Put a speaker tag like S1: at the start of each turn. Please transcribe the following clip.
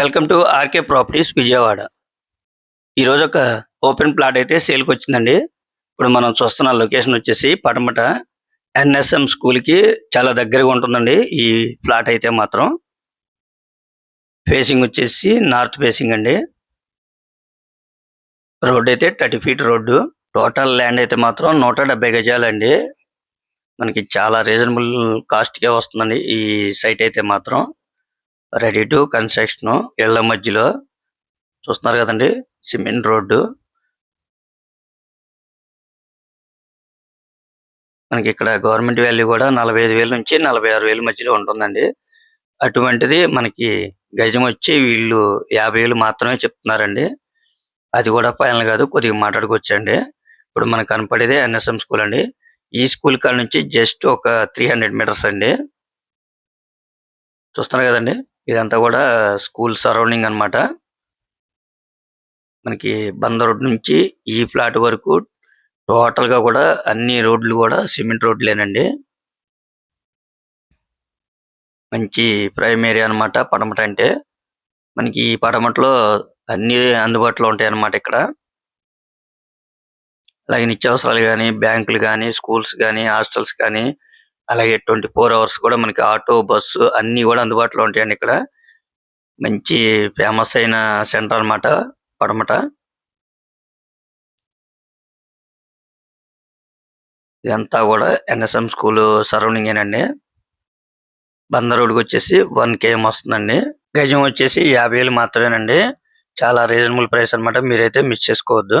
S1: Welcome to RK properties Vijayawada. ఈరోజు ఒక open plot అయితే సేల్కి వచ్చిందండి. ఇప్పుడు మనం చూస్తున్న లొకేషన్ వచ్చేసి పడమట ఎన్ఎస్ఎం స్కూల్కి చాలా దగ్గరగా ఉంటుందండి ఈ ప్లాట్ అయితే మాత్రం. ఫేసింగ్ వచ్చేసి నార్త్ ఫేసింగ్ అండి. రోడ్ అయితే thirty feet road. Total land అయితే మాత్రం నూట డెబ్బై గజాలండి. మనకి చాలా రీజనబుల్ కాస్ట్కే వస్తుందండి ఈ సైట్ అయితే మాత్రం. రెడీ టు కన్స్ట్రక్షన్ ఇళ్ళ మధ్యలో. చూస్తున్నారు కదండి సిమెంట్ రోడ్డు. మనకి ఇక్కడ గవర్నమెంట్ వాల్యూ కూడా నలభై ఐదు వేల నుంచి నలభై ఆరు వేల మధ్యలో ఉంటుందండి. అటువంటిది మనకి గజం వచ్చి వీళ్ళు యాభై వేలు మాత్రమే చెప్తున్నారండి. అది కూడా ఫైనల్ కాదు కొద్దిగా మాట్లాడుకోవచ్చండి. ఇప్పుడు మనకు కనపడేది ఎన్ఎస్ఎం స్కూల్ అండి. ఈ స్కూల్ కాడ నుంచి జస్ట్ ఒక త్రీ హండ్రెడ్ మీటర్స్ అండి. చూస్తున్నారు కదండి ఇదంతా కూడా స్కూల్ సరౌండింగ్ అన్నమాట. మనకి బంద రోడ్ నుంచి ఈ ఫ్లాట్ వరకు టోటల్గా కూడా అన్ని రోడ్లు కూడా సిమెంట్ రోడ్లేనండి. మంచి ప్రైమ్ ఏరియా అనమాట పడమట అంటే. మనకి ఈ పడమటలో అన్ని అందుబాటులో ఉంటాయి అన్నమాట ఇక్కడ అలాగే నిత్యావసరాలు కానీ బ్యాంకులు కానీ స్కూల్స్ కానీ హాస్టల్స్ కానీ అలాగే ట్వంటీ ఫోర్ అవర్స్ కూడా మనకి ఆటో బస్సు అన్ని కూడా అందుబాటులో ఉంటాయండి ఇక్కడ. మంచి ఫేమస్ అయిన సెంటర్ అన్నమాట పడమట. ఇదంతా కూడా ఎన్ఎస్ఎం స్కూల్ సరౌండింగ్ ఏనండి. బందర్ వచ్చేసి వన్ కేఎం వస్తుందండి. గజం వచ్చేసి యాభై వేలు మాత్రమేనండి. చాలా రీజనబుల్ ప్రైస్ అన్నమాట. మీరైతే మిస్ చేసుకోవద్దు.